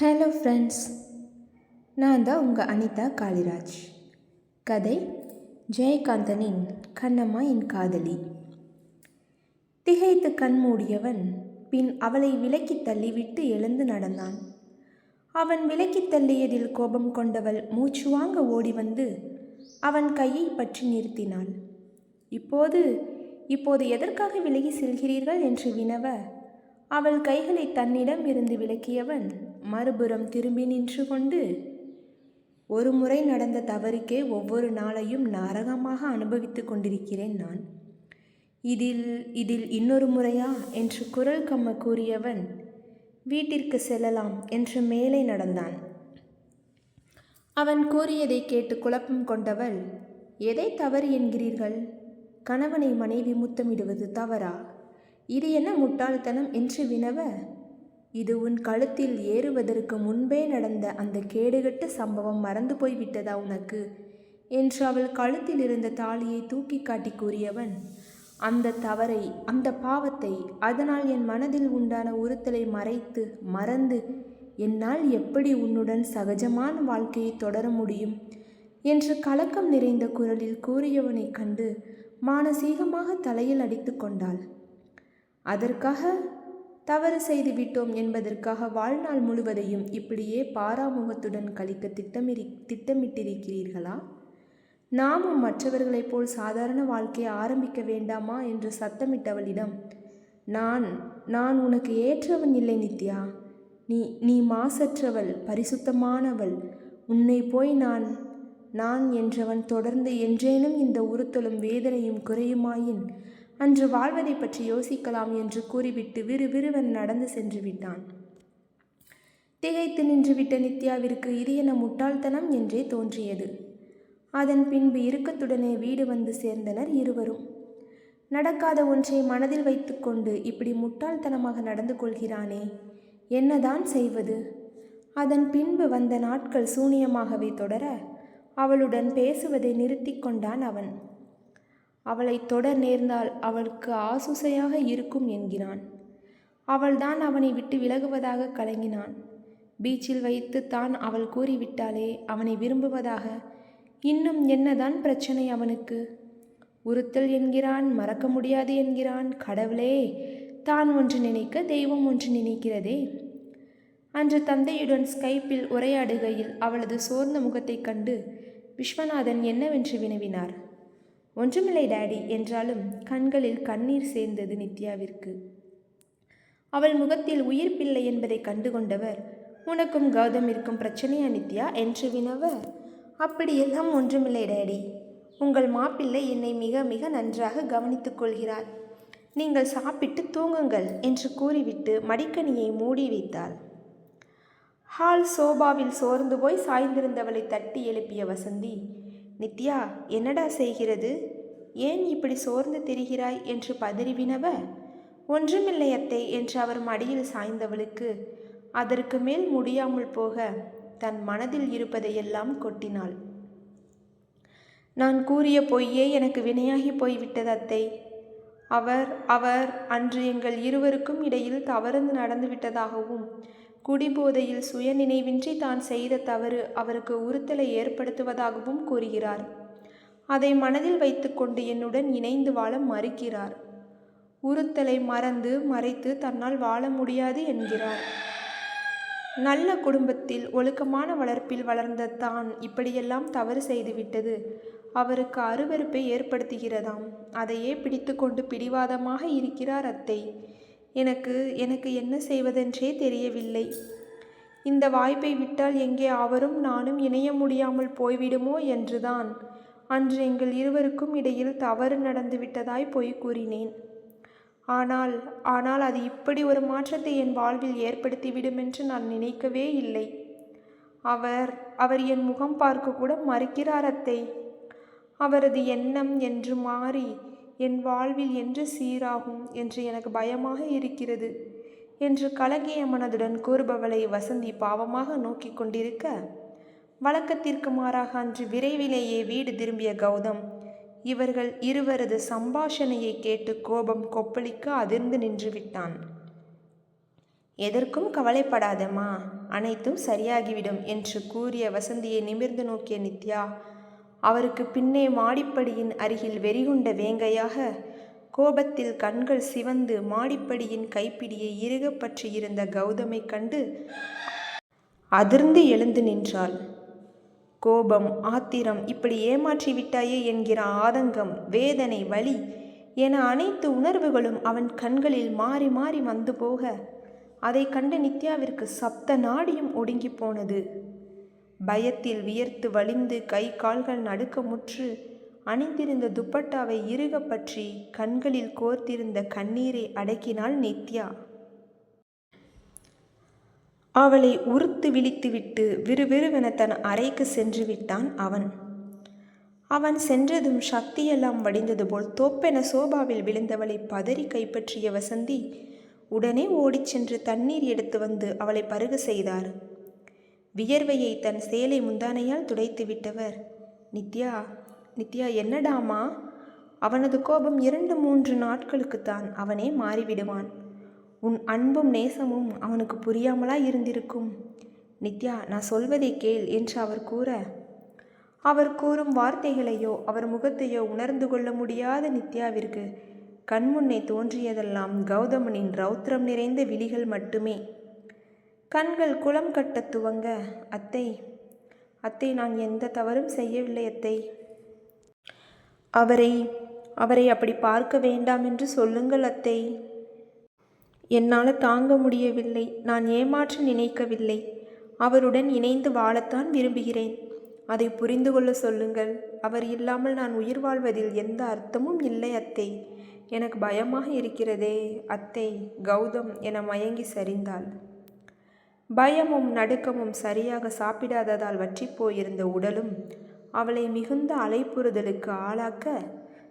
Hello friends நான் தான் உங்கள் அனிதா காளிராஜ். கதை ஜெயகாந்தனின் கண்ணம்மா என் காதலி. திகைத்து கண் மூடியவன் பின் அவளை விலக்கித் தள்ளிவிட்டு எழுந்து நடந்தான். அவன் விலக்கித் தள்ளியதில் கோபம் கொண்டவள் மூச்சு வாங்க ஓடி வந்து அவன் கையை பற்றி நிறுத்தினாள். இப்போது இப்போது எதற்காக விலகி செல்கிறீர்கள்? என்று வினவ அவள் கைகளை தன்னிடம் இருந்து விலக்கியவன் மறுபுறம் திரும்பி நின்று கொண்டு ஒரு முறை நடந்த தவறுக்கே ஒவ்வொரு நாளையும் நரகமாக அனுபவித்துக் கொண்டிருக்கிறேன் நான். இதில் இதில் இன்னொரு முறையா? என்று குரல் கம்ம கூறியவன் வீட்டிற்கு செல்லலாம் என்று மேலே நடந்தான். அவன் கூறியதை கேட்டு குழப்பம் கொண்டவள் எதை தவறு என்கிறீர்கள்? கணவனை மனைவி முத்தமிடுவது தவறா? இது என்ன முட்டாள்தனம் என்று வினவ இது உன் கழுத்தில் ஏறுவதற்கு முன்பே நடந்த அந்த கேடுகட்ட சம்பவம் மறந்து போய்விட்டதா உனக்கு? என்று அவள் கழுத்தில் இருந்த தாலியை தூக்கி காட்டி கூறியவன் அந்த தவறை அந்த பாவத்தை அதனால் என் மனதில் உண்டான உறுத்தலை மறைத்து மறந்து என்னால் எப்படி உன்னுடன் சகஜமான வாழ்க்கையை தொடர முடியும்? என்று கலக்கம் நிறைந்த குரலில் கூறியவனைக் கண்டு மானசீகமாக தலையில் அடித்து கொண்டாள். அதற்காக தவறு செய்து விட்டோம் என்பதற்காக வாழ்நாள் முழுவதையும் இப்படியே பாராமுகத்துடன் கழிக்க திட்டமிரி திட்டமிட்டிருக்கிறீர்களா? நாமும் மற்றவர்களைப் போல் சாதாரண வாழ்க்கையை ஆரம்பிக்க வேண்டாமா என்று சத்தமிட்டவளிடம் நான் நான் உனக்கு ஏற்றவன் இல்லை நித்யா. நீ நீ மாசற்றவள் பரிசுத்தமானவள். உன்னை போய் நான் நான் என்றவன் தொடர்ந்து என்றேனும் இந்த உறுத்தலும் வேதனையும் குறையுமாயின் அன்று வாழ்வதை பற்றி யோசிக்கலாம் என்று கூறிவிட்டு விறுவிறுவன் நடந்து சென்று விட்டான். திகைத்து நின்றுவிட்ட நித்யாவிற்கு இது என முட்டாள்தனம் என்றே தோன்றியது. அதன் பின்பு இறுக்கத்துடனே வீடு வந்து சேர்ந்தனர் இருவரும். நடக்காத ஒன்றை மனதில் வைத்துக்கொண்டு இப்படி முட்டாள்தனமாக நடந்து கொள்கிறானே என்னதான் செய்வது? அதன் பின்பு வந்த நாட்கள் சூனியமாகவே தொடர அவளுடன் பேசுவதை நிறுத்தி கொண்டான் அவன். அவளை தொட நேர்ந்தால் அவளுக்கு ஆசுசையாக இருக்கும் என்கிறான். அவள்தான் அவனை விட்டு விலகுவதாக கலங்கினான். பீச்சில் வைத்து தான் அவள் கூறிவிட்டாலே அவனை விரும்புவதாக. இன்னும் என்னதான் பிரச்சனை அவனுக்கு? உறுத்தல் என்கிறான் மறக்க முடியாது என்கிறான். கடவுளே தான் ஒன்று நினைக்க தெய்வம் ஒன்று நினைக்கிறதே. அன்று தந்தையுடன் ஸ்கைப்பில் உரையாடுகையில் அவளது சோர்ந்த முகத்தைக் கண்டு விஸ்வநாதன் என்னவென்று வினவினார்? ஒன்றுமில்லை டேடி. என்றாலும் கண்களில் கண்ணீர் சேர்ந்தது நித்யாவிற்கு. அவள் முகத்தில் உயிர் பிள்ளை என்பதை கண்டுகொண்டவர் உனக்கும் கௌதமிற்கும் பிரச்சனையா நித்யா என்று வினவ அப்படியெல்லாம் ஒன்றுமில்லை டேடி. உங்கள் மாப்பிள்ளை என்னை மிக மிக நன்றாக கவனித்துக் கொள்கிறார். நீங்கள் சாப்பிட்டு தூங்குங்கள் என்று கூறிவிட்டு மடிக்கணியை மூடி வைத்தாள். ஹால் சோபாவில் சோர்ந்து போய் சாய்ந்திருந்தவளை தட்டி எழுப்பிய வசந்தி நித்யா என்னடா செய்கிறது? ஏன் இப்படி சோர்ந்து திரிகிறாய்? என்று பதறிவினவ ஒன்றுமில்லை அத்தை என்று அவர் மடியில் சாய்ந்தவளுக்கு அதற்கு மேல் முடியாமல் போக தன் மனதில் இருப்பதையெல்லாம் கொட்டினாள். நான் கூறிய பொய்யே எனக்கு வினையாகி போய்விட்டது அத்தை. அவர் அவர் அன்று எங்கள் இருவருக்கும் இடையில் தவறுந்து நடந்துவிட்டதாகவும் குடிபோதையில் சுயநினைவின்றி தான் செய்த தவறு அவருக்கு உறுத்தலை ஏற்படுத்துவதாகவும் கூறுகிறார். அதை மனதில் வைத்துக்கொண்டு என்னுடன் இணைந்து வாழ மறுக்கிறார். உறுத்தலை மறந்து மறைத்து தன்னால் வாழ முடியாது என்கிறார். நல்ல குடும்பத்தில் ஒழுக்கமான வளர்ப்பில் வளர்ந்த தான் இப்படியெல்லாம் தவறு செய்துவிட்டது. அவருக்கு அருவருப்பை ஏற்படுத்துகிறதாம். அதையே பிடித்து கொண்டு பிடிவாதமாக இருக்கிறார் அத்தை. எனக்கு எனக்கு என்ன செய்வதென்றே தெரியவில்லை. இந்த வாய்ப்பை விட்டால் எங்கே அவரும் நானும் இணைய முடியாமல் போய்விடுமோ என்றுதான். அன்று எங்கள் இருவருக்கும் இடையில் தவறு நடந்துவிட்டதாய் பொய் கூறினேன். ஆனால் ஆனால் அது இப்படி ஒரு மாற்றத்தை என் வாழ்வில் ஏற்படுத்திவிடும் என்று நான் நினைக்கவே இல்லை. அவர் அவர் என் முகம் பார்க்க கூட மறுக்கிறார் அத்தை. அவரது எண்ணம் என்று மாறி என் வாழ்வில் என்று சீராகும் என்று எனக்கு பயமாக இருக்கிறது. என்று கலங்கிய மனதுடன் கூறுபவளை வசந்தி பாவமாக நோக்கி கொண்டிருக்க வழக்கத்திற்கு மாறாக அன்று விரைவிலேயே வீடு திரும்பிய கௌதம் இவர்கள் இருவரது சம்பாஷணையை கேட்டு கோபம் கொப்பளிக்க அதிர்ந்து நின்று விட்டான். எதற்கும் கவலைப்படாதம்மா அனைத்தும் சரியாகிவிடும் என்று கூறிய வசந்தியை நிமிர்ந்து நோக்கிய நித்யா அவருக்கு பின்னே மாடிப்படியின் அருகில் வெறிகொண்ட வேங்கையாக கோபத்தில் கண்கள் சிவந்து மாடிப்படியின் கைப்பிடியை இறுகப் பற்றியிருந்த கௌதமை கண்டு அதிர்ந்து எழுந்து நின்றாள். கோபம் ஆத்திரம் இப்படி ஏமாற்றி விட்டாயே என்கிற ஆதங்கம் வேதனை வலி என அனைத்து உணர்வுகளும் அவன் கண்களில் மாறி மாறி வந்து போக அதை கண்ட நித்யாவிற்கு சப்த நாடியும் ஒடுங்கி போனது. பயத்தில் வியர்த்து வலிந்து கை கால்கள் நடுக்கமுற்று அணிந்திருந்த துப்பட்டாவை இறுக பற்றி கண்களில் கோர்த்திருந்த கண்ணீரை அடக்கினாள் நித்யா. அவளை உறுத்து விழித்துவிட்டு விறுவிறுவென தன் அறைக்கு சென்று விட்டான் அவன். அவன் சென்றதும் சக்தியெல்லாம் வடிந்தது போல் தோப்பென சோபாவில் விழுந்தவளை பதறி கைப்பற்றிய வசந்தி உடனே ஓடிச் சென்று தண்ணீர் எடுத்து வந்து அவளை பருக செய்தார். வியர்வையை தன் சேலை முந்தானையால் துடைத்து விட்டவர். நித்யா நித்யா என்னடாமா? அவனது கோபம் இரண்டு மூன்று நாட்களுக்குத்தான் அவனே மாறிவிடுவான். உன் அன்பும் நேசமும் அவனுக்கு புரியாமலா இருந்திருக்கும். நித்யா நான் சொல்வதை கேள் என்று அவர் கூற. அவர் கூறும் வார்த்தைகளையோ அவர் முகத்தையோ உணர்ந்து கொள்ள முடியாத நித்யாவிற்கு கண்முன்னே தோன்றியதெல்லாம் கௌதமனின் ரௌத்ரம் நிறைந்த விழிகள் மட்டுமே. கண்கள் குளம் கட்டத் துவங்க. அத்தை அத்தை நான் எந்த தவறும் செய்யவில்லை அத்தை. அவரை அவரை அப்படி பார்க்க வேண்டாம் என்று சொல்லுங்கள் அத்தை. என்னால் தாங்க முடியவில்லை. நான் ஏமாற்ற நினைக்கவில்லை. அவருடன் இணைந்து வாழத்தான் விரும்புகிறேன். அதை புரிந்து கொள்ள சொல்லுங்கள். அவர் இல்லாமல் நான் உயிர் வாழ்வதில் எந்த அர்த்தமும் இல்லை அத்தை. எனக்கு பயமாக இருக்கிறதே அத்தை. கௌதம் என மயங்கி சரிந்தாள். பயமும் நடுக்கமும் சரியாக சாப்பிடாததால் வற்றி போயிருந்த உடலும் அவளை மிகுந்த அலைப்புறுதலுக்கு ஆளாக்க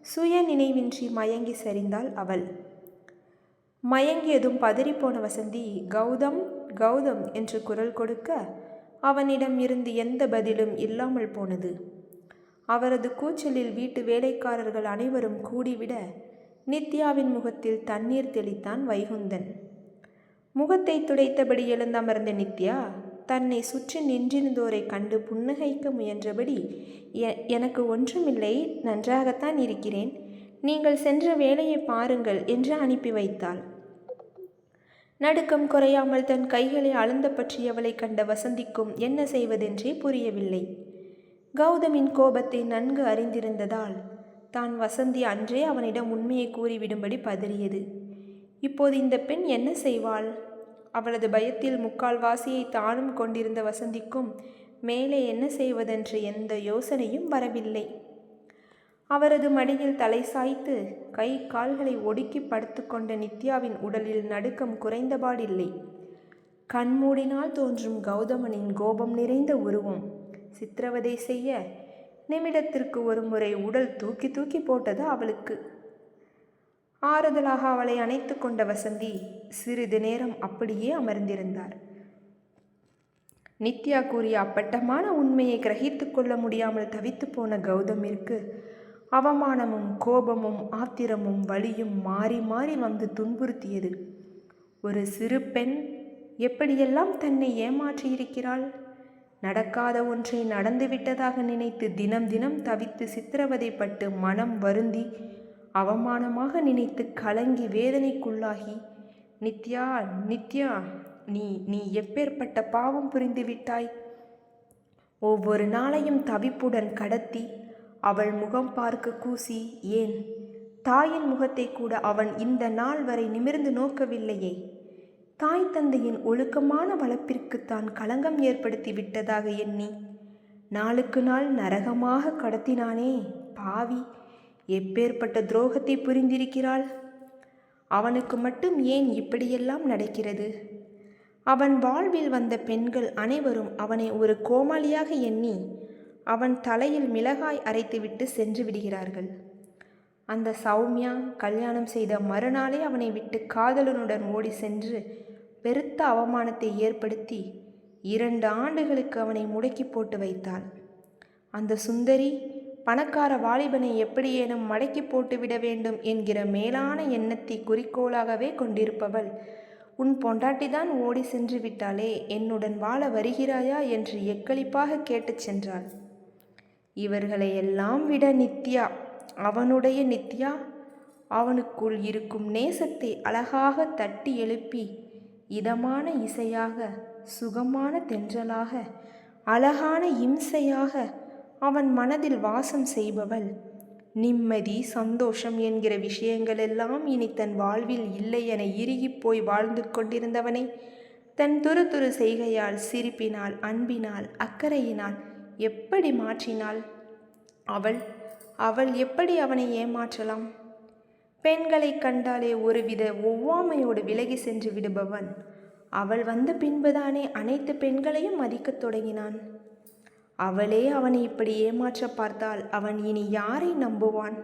சுய நினைவின்றி மயங்கி சரிந்தாள் அவள். மயங்கியதும் பதறிப்போன வசந்தி கௌதம் கௌதம் என்று குரல் கொடுக்க அவனிடம் இருந்து எந்த பதிலும் இல்லாமல் போனது. அவரது கூச்சலில் வீட்டு வேலைக்காரர்கள் அனைவரும் கூடிவிட நித்யாவின் முகத்தில் தண்ணீர் தெளித்தான் வைகுந்தன். முகத்தை துடைத்தபடி எழுந்தமர்ந்த நித்யா தன்னை சுற்றி நின்றிருந்தோரை கண்டு புன்னகைக்க முயன்றபடி "எ- எனக்கு ஒன்றுமில்லை நன்றாகத்தான் இருக்கிறேன். நீங்கள் சென்ற வேலையை பாருங்கள் என்று அனுப்பி வைத்தாள். நடுக்கம் குறையாமல் தன் கைகளை அளந்த பற்றியவளை கண்ட வசந்திக்கும் என்ன செய்வதென்றே புரியவில்லை. கௌதமின் கோபத்தை நன்கு அறிந்திருந்ததால் தான் வசந்தி அன்றே அவனிடம் உண்மையை கூறிவிடும்படி பதறியது. இப்போது இந்த பெண் என்ன செய்வாள்? அவளது பயத்தில் முக்கால் வாசியை தானும் கொண்டிருந்த வசந்திக்கும் மேலே என்ன செய்வதென்ற எந்த யோசனையும் வரவில்லை. அவரது மடியில் தலை சாய்த்து கை கால்களை ஒடுக்கி படுத்துக்கொண்ட நித்யாவின் உடலில் நடுக்கம் குறைந்தபாடில்லை. கண்மூடினால் தோன்றும் கௌதமனின் கோபம் நிறைந்த உருவம். சித்திரவதை செய்ய நிமிடத்திற்கு ஒரு முறை உடல் தூக்கி தூக்கி போட்டது அவளுக்கு. ஆறுதலாக அவளை அணைத்து கொண்ட வசந்தி சிறிது நேரம் அப்படியே அமர்ந்திருந்தார். நித்யா கூறிய அப்பட்டமான உண்மையை கிரகித்து கொள்ள முடியாமல் தவித்து போன கௌதமிற்கு அவமானமும் கோபமும் ஆத்திரமும் வலியும் மாறி மாறி வந்து துன்புறுத்தியது. ஒரு சிறு பெண் எப்படியெல்லாம் தன்னை ஏமாற்றியிருக்கிறாள்? நடக்காத ஒன்றை நடந்துவிட்டதாக நினைத்து தினம் தினம் தவித்து சித்திரவதைப்பட்டு மனம் வருந்தி அவமானமாக நினைத்து கலங்கி வேதனைக்குள்ளாகி நித்யா நித்யா நீ நீ எப்பேற்பட்ட பாவம் புரிந்து விட்டாய்? ஒவ்வொரு நாளையும் தவிப்புடன் கடத்தி அவள் முகம் பார்க்க கூசி ஏன்? தாயின் முகத்தை கூட அவன் இந்த நாள் வரை நிமிர்ந்து நோக்கவில்லையே. தாய் தந்தையின் ஒழுக்கமான வளர்ப்பிற்கு தான் களங்கம் ஏற்படுத்தி விட்டதாக எண்ணி நாளுக்கு நாள் நரகமாக கடத்தினானே பாவி! எப்பேற்பட்ட துரோகத்தை புரிந்திருக்கிறாள்? அவனுக்கு மட்டும் ஏன் இப்படியெல்லாம் நடக்கிறது? அவன் வாழ்வில் வந்த பெண்கள் அனைவரும் அவனை ஒரு கோமாளியாக எண்ணி அவன் தலையில் மிளகாய் அரைத்துவிட்டு சென்று விடுகிறார்கள். அந்த சௌமியா கல்யாணம் செய்த மறுநாளே அவனை விட்டு காதலனுடன் ஓடி சென்று பெருத்த அவமானத்தை ஏற்படுத்தி இரண்டு ஆண்டுகளுக்கு அவனை முடக்கி போட்டு வைத்தாள். அந்த சுந்தரி பணக்கார வாலிபனை எப்படியேனும் மடக்கி போட்டுவிட வேண்டும் என்கிற மேலான எண்ணத்தை குறிக்கோளாகவே கொண்டிருப்பவள். உன் பொண்டாட்டிதான் ஓடி சென்று விட்டாளே என்னுடன் வாழ வருகிறாயா? என்று எக்களிப்பாக கேட்டுச் சென்றாள். இவர்களை எல்லாம் விட நித்யா. அவனுடைய நித்யா? அவனுக்குள் இருக்கும் நேசத்தை அழகாக தட்டி எழுப்பி இதமான இசையாக சுகமான தென்றலாக அழகான இம்சையாக அவன் மனதில் வாசம் செய்பவள். நிம்மதி சந்தோஷம் என்கிற விஷயங்களெல்லாம் இனி தன் வாழ்வில் இல்லை என இறுகிப் போய் வாழ்ந்து கொண்டிருந்தவனை தன் துரு துரு செய்கையால் சிரிப்பினால் அன்பினால் அக்கறையினால் எப்படி மாற்றினாள்? அவள் அவள் எப்படி அவனை ஏமாற்றலாம்? பெண்களை கண்டாலே ஒருவித ஒவ்வாமையோடு விலகி சென்று விடுபவன். அவள் வந்த பின்புதானே அனைத்து பெண்களையும் மதிக்கத் தொடங்கினான். அவளே அவனை இப்படி ஏமாற்ற பார்த்தால் அவன் இனி யாரை நம்புவான்?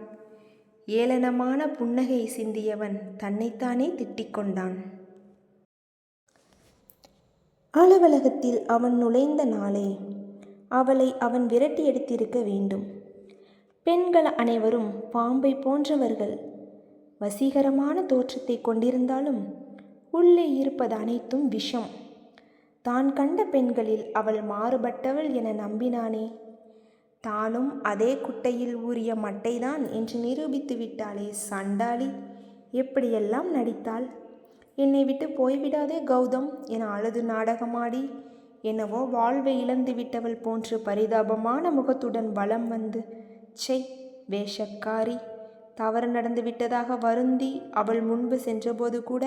ஏளனமான புன்னகை சிந்தியவன் தன்னைத்தானே திட்டிக்கொண்டான் அலுவலகத்தில் அவன் நுழைந்த நாளே அவளை அவன் விரட்டி எடுத்திருக்க வேண்டும். பெண்கள் அனைவரும் பாம்பை போன்றவர்கள். வசீகரமான தோற்றத்தை கொண்டிருந்தாலும் உள்ளே இருப்பது அனைத்தும் விஷம். தான் கண்ட பெண்களில் அவள் மாறுபட்டவள் என நம்பினானே. தானும் அதே குட்டையில் ஊறிய மட்டைதான் என்று நிரூபித்து விட்டாளே சண்டாளி! எப்படியெல்லாம் நடித்தாள்? என்னை விட்டு போய்விடாதே கௌதம் என அழுது நாடகமாடி. என்னவோ வாழ்வை இழந்து விட்டவள் போன்று பரிதாபமான முகத்துடன் வலம் வந்து சை வேஷக்காரி! தவறு நடந்து விட்டதாக வருந்தி அவள் முன்பு சென்றபோது கூட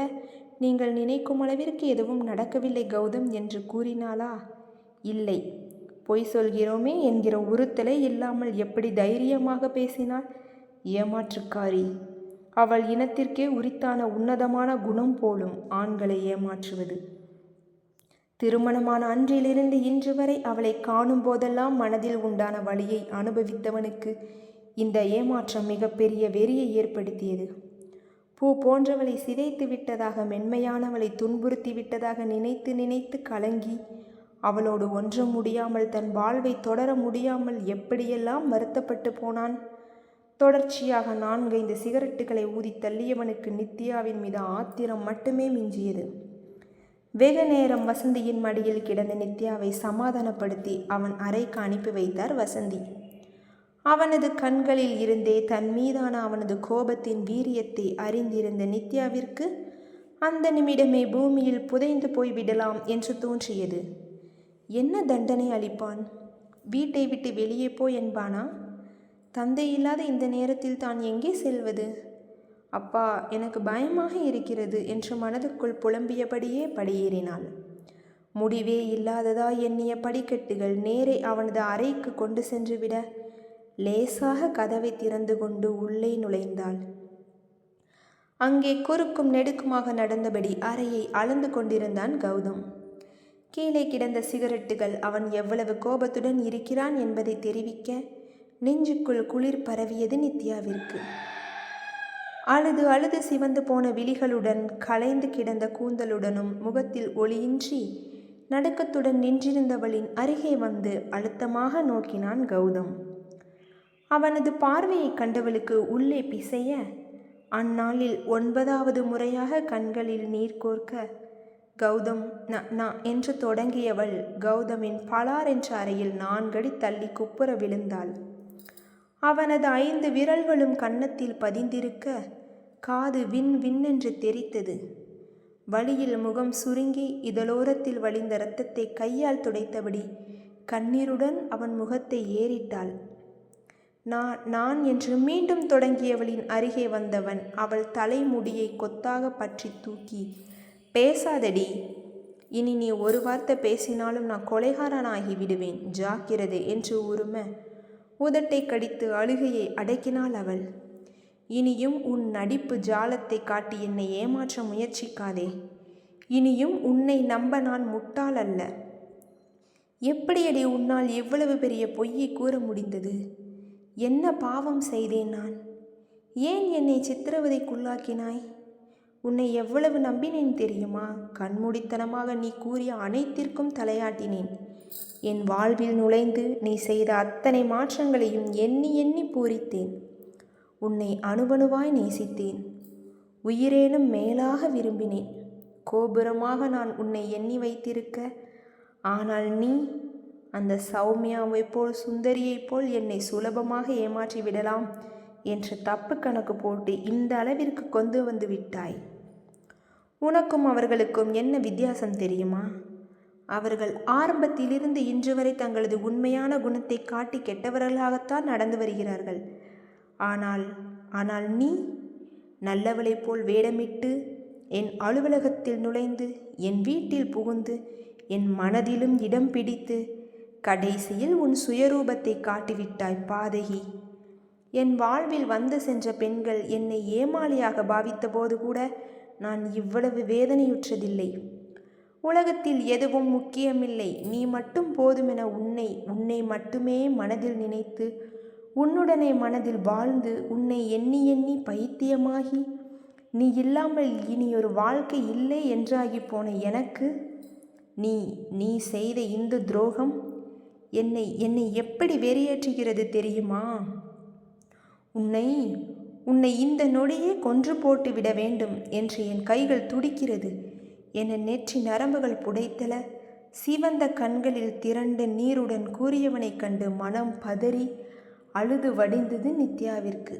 நீங்கள் நினைக்கும் அளவிற்கு எதுவும் நடக்கவில்லை கௌதம் என்று கூறினாளா? இல்லை. பொய் சொல்கிறோமே என்கிற உறுத்தலை இல்லாமல் எப்படி தைரியமாக பேசினாள்? ஏமாற்றுக்காரி. அவள் இனத்திற்கே உரித்தான உன்னதமான குணம் போலும் ஆண்களை ஏமாற்றுவது. திருமணமான அன்றிலிருந்து இன்று வரை அவளை காணும் போதெல்லாம் மனதில் உண்டான வழியை அனுபவித்தவனுக்கு இந்த ஏமாற்றம் மிகப்பெரிய வெறியை ஏற்படுத்தியது. பூ போன்றவளை சிதைத்து விட்டதாக மென்மையானவளை துன்புறுத்தி விட்டதாக நினைத்து நினைத்து கலங்கி அவளோடு ஒன்ற முடியாமல் தன் வாழ்வை தொடர முடியாமல் எப்படியெல்லாம் வருத்தப்பட்டு போனான்? தொடர்ச்சியாக நான்கைந்து சிகரெட்டுகளை ஊதி தள்ளியவனுக்கு நித்யாவின் மீது ஆத்திரம் மட்டுமே மிஞ்சியது. வெகு நேரம் வசந்தியின் மடியில் கிடந்த நித்யாவை சமாதானப்படுத்தி அவன் அறைக்கு அனுப்பி வைத்தார் வசந்தி. அவனது கண்களில் இருந்தே தன் மீதான அவனது கோபத்தின் வீரியத்தை அறிந்திருந்த நித்யாவிற்கு அந்த நிமிடமே பூமியில் புதைந்து போய்விடலாம் என்று தோன்றியது. என்ன தண்டனை அளிப்பான்? வீட்டை விட்டு வெளியே போ என்பானா? தந்தை இல்லாத இந்த நேரத்தில் தான் எங்கே செல்வது? அப்பா எனக்கு பயமாக இருக்கிறது என்று மனதுக்குள் புலம்பியபடியே படியேறினாள். முடிவே இல்லாததா எண்ணிய படிக்கட்டுகள் நேரே அவனது அறைக்கு கொண்டு சென்று விட லேசாக கதவை திறந்து கொண்டு உள்ளே நுழைந்தாள். அங்கே குறுக்கும் நெடுக்குமாக நடந்தபடி அறையை அளந்து கொண்டிருந்தான் கௌதம். கீழே கிடந்த சிகரெட்டுகள் அவன் எவ்வளவு கோபத்துடன் இருக்கிறான் என்பதை தெரிவிக்க நெஞ்சுக்குள் குளிர் பரவியது நித்யாவிற்கு. அழுது அழுது சிவந்து போன விழிகளுடன் கலைந்து கிடந்த கூந்தலுடனும் முகத்தில் ஒளியின்றி நடுக்கத்துடன் நின்றிருந்தவளின் அருகே வந்து அழுத்தமாக நோக்கினான் கௌதம். அவனது பார்வையை கண்டவளுக்கு உள்ளே பிசைய அந்நாளில் ஒன்பதாவது முறையாக கண்களில் நீர் கோர்க்க கௌதம் ந என்று தொடங்கியவள் கௌதமின் பலார் என்ற அறையில் நான்கடி தள்ளி குப்புற விழுந்தாள். அவனது ஐந்து விரல்களும் கன்னத்தில் பதிந்திருக்க காது விண் விண்ணென்று தெரித்தது. வழியில் முகம் சுருங்கி இதழோரத்தில் வழிந்த இரத்தத்தை கையால் துடைத்தபடி கண்ணீருடன் அவன் முகத்தை ஏறிட்டாள். நான் நான் என்று மீண்டும் தொடங்கியவளின் அருகே வந்தவன் அவள் தலைமுடியை கொத்தாக பற்றி தூக்கி பேசாதடி இனி நீ ஒரு வார்த்தை பேசினாலும் நான் கொலைகாரனாகி விடுவேன் ஜாக்கிரதை என்று உரும உதட்டை கடித்து அழுகையை அடக்கினாள் அவள். இனியும் உன் நடிப்பு ஜாலத்தை காட்டி என்னை ஏமாற்ற முயற்சிக்காதே இனியும் உன்னை நம்ப நான் முட்டாள் அல்ல எப்படியடி உன்னால் எவ்வளவு பெரிய பொய்யை கூற முடிந்தது? என்ன பாவம் செய்தேன் நான்? ஏன் என்னை சித்திரவதைக்குள்ளாக்கினாய்? உன்னை எவ்வளவு நம்பினேன் தெரியுமா? கண்மூடித்தனமாக நீ கூறிய அனைத்திற்கும் தலையாட்டினேன். என் வாழ்வில் நுழைந்து நீ செய்த அத்தனை மாற்றங்களையும் எண்ணி எண்ணி பூரித்தேன். உன்னை அணுவணுவாய் நேசித்தேன். உயிரேனும் மேலாக விரும்பினேன். கோபுரமாக நான் உன்னை எண்ணி வைத்திருக்க ஆனால் நீ அந்த சௌமியாவைப் போல் சுந்தரியைப் போல் என்னை சுலபமாக ஏமாற்றி விடலாம் என்று தப்பு கணக்கு போட்டு இந்த அளவிற்கு கொண்டு வந்து விட்டாய். உனக்கும் அவர்களுக்கும் என்ன வித்தியாசம் தெரியுமா? அவர்கள் ஆரம்பத்திலிருந்து இன்று வரை தங்களது உண்மையான குணத்தை காட்டி கெட்டவர்களாகத்தான் நடந்து வருகிறார்கள். ஆனால் ஆனால் நீ நல்லவளைப் போல் வேடமிட்டு என் அலுவலகத்தில் நுழைந்து என் வீட்டில் புகுந்து என் மனதிலும் இடம் பிடித்து கடைசியில் உன் சுயரூபத்தை காட்டிவிட்டாய் பாதகி. என் வாழ்வில் வந்து சென்ற பெண்கள் என்னை ஏமாளியாக பாவித்தபோது கூட நான் இவ்வளவு வேதனையுற்றதில்லை. உலகத்தில் எதுவும் முக்கியமில்லை. நீ மட்டும் போதுமென உன்னை உன்னை மட்டுமே மனதில் நினைத்து உன்னுடனே மனதில் வாழ்ந்து உன்னை எண்ணி எண்ணி பைத்தியமாகி நீ இல்லாமல் இனி ஒரு வாழ்க்கை இல்லை என்றாகி போன எனக்கு நீ நீ செய்த இந்த துரோகம் என்னை என்னை எப்படி வெறியேற்றுகிறது தெரியுமா? உன்னை உன்னை இந்த நொடியே கொன்று போட்டு விட வேண்டும் என்று என் கைகள் துடிக்கிறது. என நெற்றி நரம்புகள் புடைத்தல. சிவந்த கண்களில் திரண்டு நீருடன் கூறியவனைக் கண்டு மனம் பதறி அழுது வடிந்தது நித்யாவிற்கு.